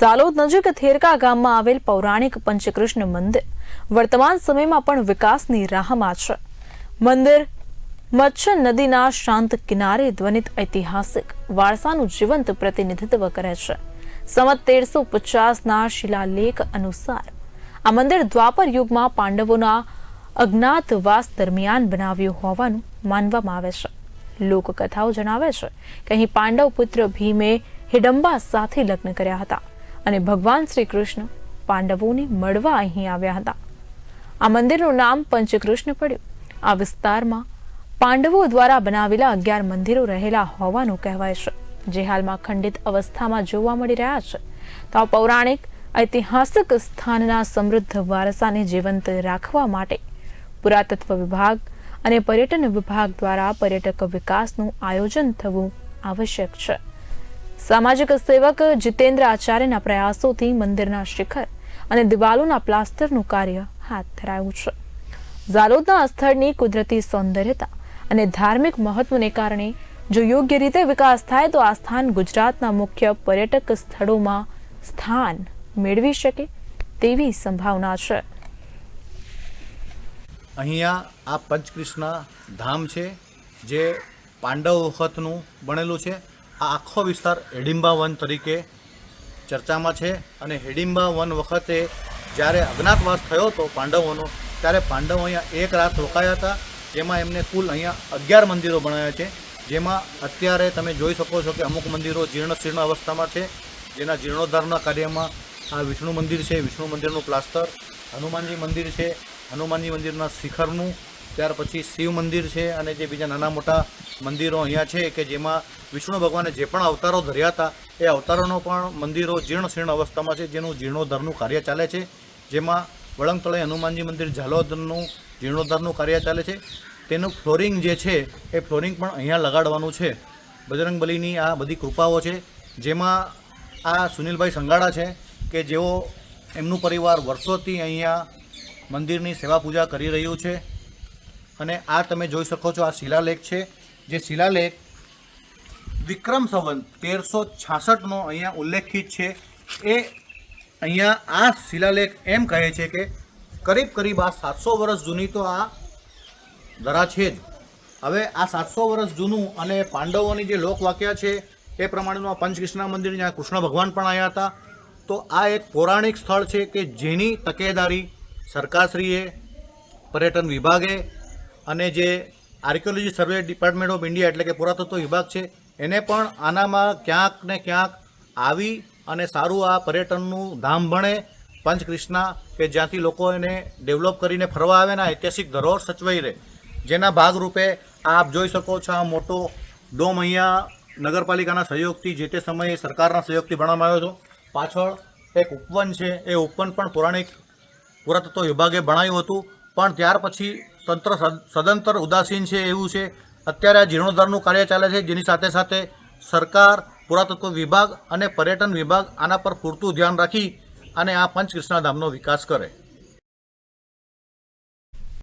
ઝાલોદ નજીક થેરકા ગામમાં આવેલ પૌરાણિક પંચકૃષ્ણ મંદિર. વર્તમાન સમયમાં પણ વિકાસની રાહમાં છે. મંદિર મચ્છ નદીના શાંત કિનારે ધ્વનિત ઐતિહાસિક, વારસાનું જીવંત પ્રતિનિધિત્વ કરે છે. સંવત તેરસો પચાસના શિલાલેખ અનુસાર, આ મંદિર દ્વાપર યુગમાં પાંડવોના અજ્ઞાતવાસ દરમિયાન બનાવ્યું હોવાનું માનવામાં આવે છે. લોકકથાઓ જણાવે છે કે અહીં પાંડવ પુત્ર ભીમે હિડંબા સાથે લગ્ન કર્યા હતા. અને ભગવાન શ્રી કૃષ્ણ પાંડવોને મળવા અહીં આવ્યા હતા. આ મંદિરનું નામ પંચકૃષ્ણ પડ્યું. આ વિસ્તારમાં પાંડવો દ્વારા બનાવેલા અગિયાર મંદિરો રહેલા હોવાનું કહેવાય છે. જે હાલમાં ખંડિત અવસ્થામાં જોવા મળી રહ્યા છે. તો આ પૌરાણિક, ઐતિહાસિક સ્થાનના સમૃદ્ધ વારસાને જીવંત રાખવા માટે પુરાતત્વ વિભાગ અને પર્યટન વિભાગ દ્વારા પર્યટક વિકાસનું આયોજન થવું આવશ્યક છે. સામાજિક સેવક જીતેન્દ્ર આચાર્યના પ્રયાસોથી મંદિરના શિખર અને દિવાલોના પ્લાસ્ટરનું કાર્ય હાથ ધરાયું છે. ઝાલોદના સ્થળની કુદરતી સૌંદર્યતા અને ધાર્મિક મહત્વને કારણે જો યોગ્ય રીતે વિકાસ થાય તો આ સ્થાન ગુજરાતના મુખ્ય પર્યટક સ્થળોમાં સ્થાન મેળવી શકે તેવી સંભાવના છે. અહીંયા આ પંચકૃષ્ણ ધામ છે, જે પાંડવ વખતનું બનેલું છે. આ આખો વિસ્તાર હેડિંબા વન તરીકે ચર્ચામાં છે અને હેડિંબા વન વખતે જ્યારે અજ્ઞાતવાસ થયો હતો પાંડવોનો, ત્યારે પાંડવો અહીંયા એક રાત રોકાયા હતા, જેમાં એમને કુલ અહીંયા અગિયાર મંદિરો બનાવ્યા છે, જેમાં અત્યારે તમે જોઈ શકો છો કે અમુક મંદિરો જીર્ણશીર્ણ અવસ્થામાં છે, જેના જીર્ણોદ્ધારના કાર્યમાં આ વિષ્ણુ મંદિર છે, વિષ્ણુ મંદિરનું પ્લાસ્ટર, હનુમાનજી મંદિર છે, હનુમાનજી મંદિરના શિખરનું ત્યાર પછી શિવ મંદિર છે અને જે બીજા નાના મોટા મંદિરો અહીંયા છે કે જેમાં વિષ્ણુ ભગવાને જે પણ અવતારો ધર્યા હતા, એ અવતારોનો પણ મંદિરો જીર્ણશીર્ણ અવસ્થામાં છે, જેનું જીર્ણોદ્ધારનું કાર્ય ચાલે છે. જેમાં વળંગતળે હનુમાનજી મંદિર ઝાલોદનું જીર્ણોદ્ધારનું કાર્ય ચાલે છે. તેનું ફ્લોરિંગ જે છે, એ ફ્લોરિંગ પણ અહીંયા લગાડવાનું છે. બજરંગબલીની આ બધી કૃપાઓ છે, જેમાં આ સુનિલભાઈ સંગાડા છે કે જેઓ એમનું પરિવાર વર્ષોથી અહીંયા મંદિરની સેવા પૂજા કરી રહ્યું છે. અને આ તમે જોઈ શકો છો, આ શિલાલેખ છે, જે શિલાલેખ વિક્રમ સંવંત તેરસો છાસઠનો અહીંયા ઉલ્લેખિત છે. એ અહીંયા આ શિલાલેખ એમ કહે છે કે, કરીબ કરીબ આ સાતસો વર્ષ જૂની તો આ ધરા છે જ. હવે આ સાતસો વર્ષ જૂનું અને પાંડવોની જે લોકવાક્ય છે, એ પ્રમાણેનું આ પંચકૃષ્ણ મંદિર, જ્યાં કૃષ્ણ ભગવાન પણ આવ્યા હતા, તો આ એક પૌરાણિક સ્થળ છે કે જેની તકેદારી સરકારશ્રીએ, પર્યટન વિભાગે અને જે archaeology survey department of India એટલે કે પુરાતત્વ વિભાગ છે, એને પણ આનામાં ક્યાંક ને ક્યાંક આવી અને સારું આ પર્યટનનું ધામ ભણે પંચકૃષ્ણા કે જ્યાંથી લોકો એને ડેવલપ કરીને ફરવા આવે ને ઐતિહાસિક ધરોહર સચવાઈ રહે. જેના ભાગરૂપે આપ જોઈ શકો છો આ મોટો ડોમ અહીંયા નગરપાલિકાના સહયોગથી જે તે સમયે સરકારના સહયોગથી ભણવામાં આવ્યો હતો. પાછળ એક ઉપવન છે, એ ઉપવન પણ પૌરાણિક પુરાતત્વ વિભાગે ભણાયું હતું. પણ ત્યાર પછી તંત્ર સદ- સદંતર ઉદાસીન છે, એવું છે. અત્યારે આ જીર્ણોદ્ધારનું કાર્ય ચાલે છે, જેની સાથે સાથે સરકાર, પુરાતત્વ વિભાગ અને પર્યટન વિભાગ આના પર પૂરતું ધ્યાન રાખી અને આ પંચકૃષ્ણા ધામનો વિકાસ કરે.